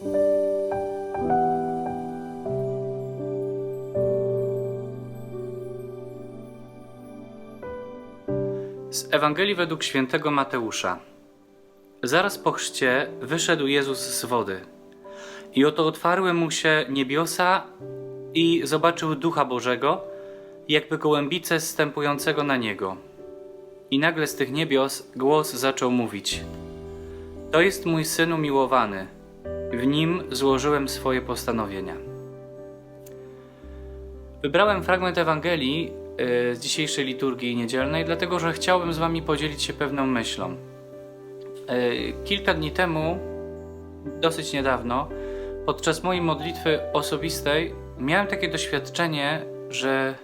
Z Ewangelii według świętego Mateusza. Zaraz po chrzcie wyszedł Jezus z wody. I oto otwarły mu się niebiosa i zobaczył Ducha Bożego, jakby gołębice stępującego na niego. I nagle z tych niebios głos zaczął mówić: To jest mój syn umiłowany w nim złożyłem swoje postanowienia. Wybrałem fragment Ewangelii y, z dzisiejszej liturgii niedzielnej, dlatego że chciałbym z Wami podzielić się pewną myślą. Y, Kilka dni temu, dosyć niedawno, podczas mojej modlitwy osobistej, miałem takie doświadczenie, że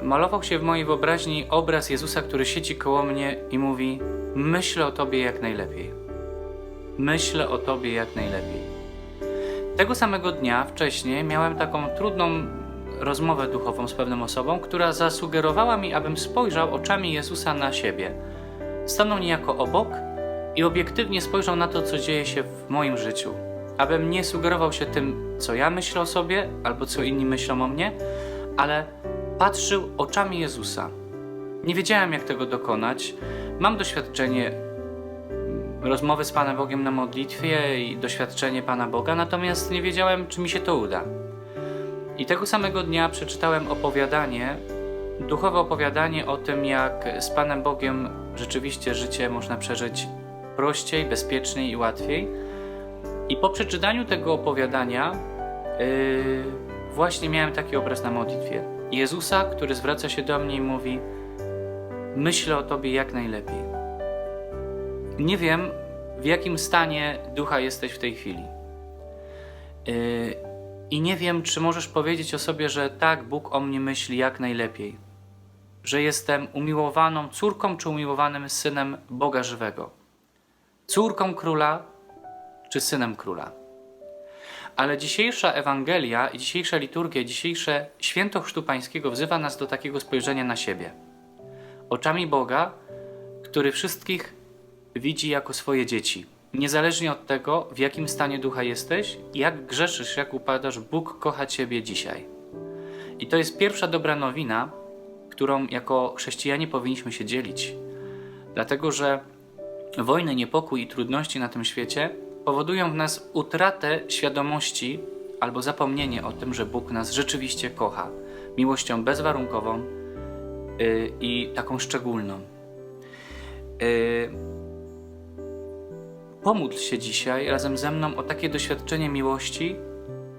y, malował się w mojej wyobraźni obraz Jezusa, który siedzi koło mnie i mówi: Myślę o Tobie jak najlepiej. Myślę o Tobie jak najlepiej. Tego samego dnia wcześniej miałem taką trudną rozmowę duchową z pewną osobą, która zasugerowała mi, abym spojrzał oczami Jezusa na siebie. Stanął niejako obok i obiektywnie spojrzał na to, co dzieje się w moim życiu. Abym nie sugerował się tym, co ja myślę o sobie albo co inni myślą o mnie, ale patrzył oczami Jezusa. Nie wiedziałem, jak tego dokonać. Mam doświadczenie rozmowy z Panem Bogiem na modlitwie i doświadczenie Pana Boga, natomiast nie wiedziałem, czy mi się to uda. I tego samego dnia przeczytałem opowiadanie, duchowe opowiadanie o tym, jak z Panem Bogiem rzeczywiście życie można przeżyć prościej, bezpieczniej i łatwiej. I po przeczytaniu tego opowiadania, yy, właśnie miałem taki obraz na modlitwie. Jezusa, który zwraca się do mnie i mówi: Myślę o Tobie jak najlepiej. Nie wiem, w jakim stanie ducha jesteś w tej chwili. Yy, I nie wiem, czy możesz powiedzieć o sobie, że tak, Bóg o mnie myśli jak najlepiej. Że jestem umiłowaną córką czy umiłowanym synem Boga żywego. Córką króla czy synem króla. Ale dzisiejsza Ewangelia i dzisiejsza liturgia, dzisiejsze święto Chrztu Pańskiego wzywa nas do takiego spojrzenia na siebie. Oczami Boga, który wszystkich widzi jako swoje dzieci. Niezależnie od tego, w jakim stanie ducha jesteś, jak grzeszysz, jak upadasz, Bóg kocha Ciebie dzisiaj. I to jest pierwsza dobra nowina, którą jako chrześcijanie powinniśmy się dzielić. Dlatego, że wojny, niepokój i trudności na tym świecie powodują w nas utratę świadomości albo zapomnienie o tym, że Bóg nas rzeczywiście kocha miłością bezwarunkową yy, i taką szczególną. Yy, Pomódl się dzisiaj razem ze mną o takie doświadczenie miłości,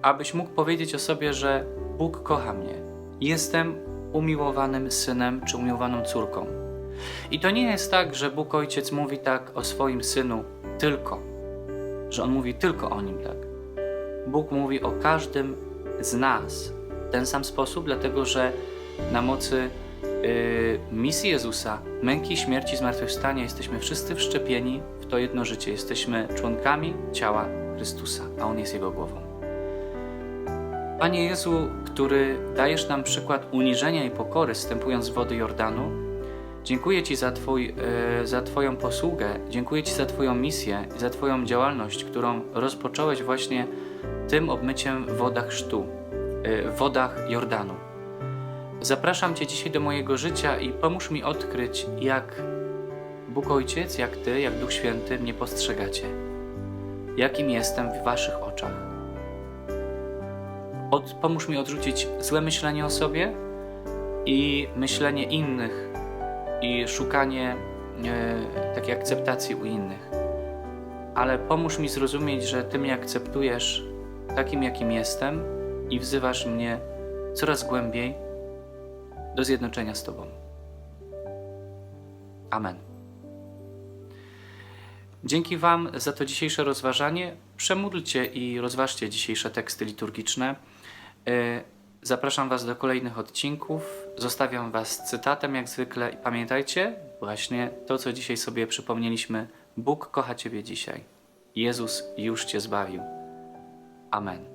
abyś mógł powiedzieć o sobie, że Bóg kocha mnie. Jestem umiłowanym synem czy umiłowaną córką. I to nie jest tak, że Bóg Ojciec mówi tak o swoim synu tylko, że on mówi tylko o nim tak. Bóg mówi o każdym z nas w ten sam sposób, dlatego że na mocy misji Jezusa, męki, śmierci, zmartwychwstania jesteśmy wszyscy wszczepieni w to jedno życie. Jesteśmy członkami ciała Chrystusa, a On jest Jego głową. Panie Jezu, który dajesz nam przykład uniżenia i pokory, wstępując z wody Jordanu, dziękuję Ci za, twój, e, za Twoją posługę, dziękuję Ci za Twoją misję i za Twoją działalność, którą rozpocząłeś właśnie tym obmyciem w wodach chrztu, e, w wodach Jordanu. Zapraszam Cię dzisiaj do mojego życia i pomóż mi odkryć, jak Bóg Ojciec, jak Ty, jak Duch Święty mnie postrzegacie. Jakim jestem w Waszych oczach. Od, pomóż mi odrzucić złe myślenie o sobie i myślenie innych i szukanie e, takiej akceptacji u innych. Ale pomóż mi zrozumieć, że Ty mnie akceptujesz takim, jakim jestem i wzywasz mnie coraz głębiej do zjednoczenia z Tobą. Amen. Dzięki Wam za to dzisiejsze rozważanie. Przemódlcie i rozważcie dzisiejsze teksty liturgiczne. E, Zapraszam Was do kolejnych odcinków. Zostawiam Was cytatem jak zwykle i pamiętajcie właśnie to, co dzisiaj sobie przypomnieliśmy. Bóg kocha Ciebie dzisiaj. Jezus już Cię zbawił. Amen.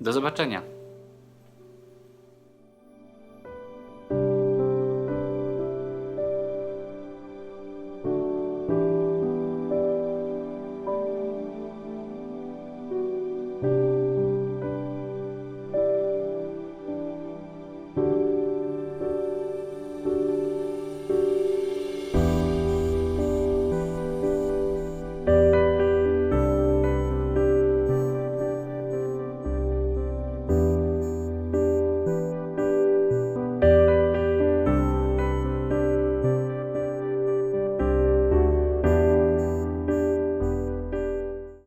Do zobaczenia.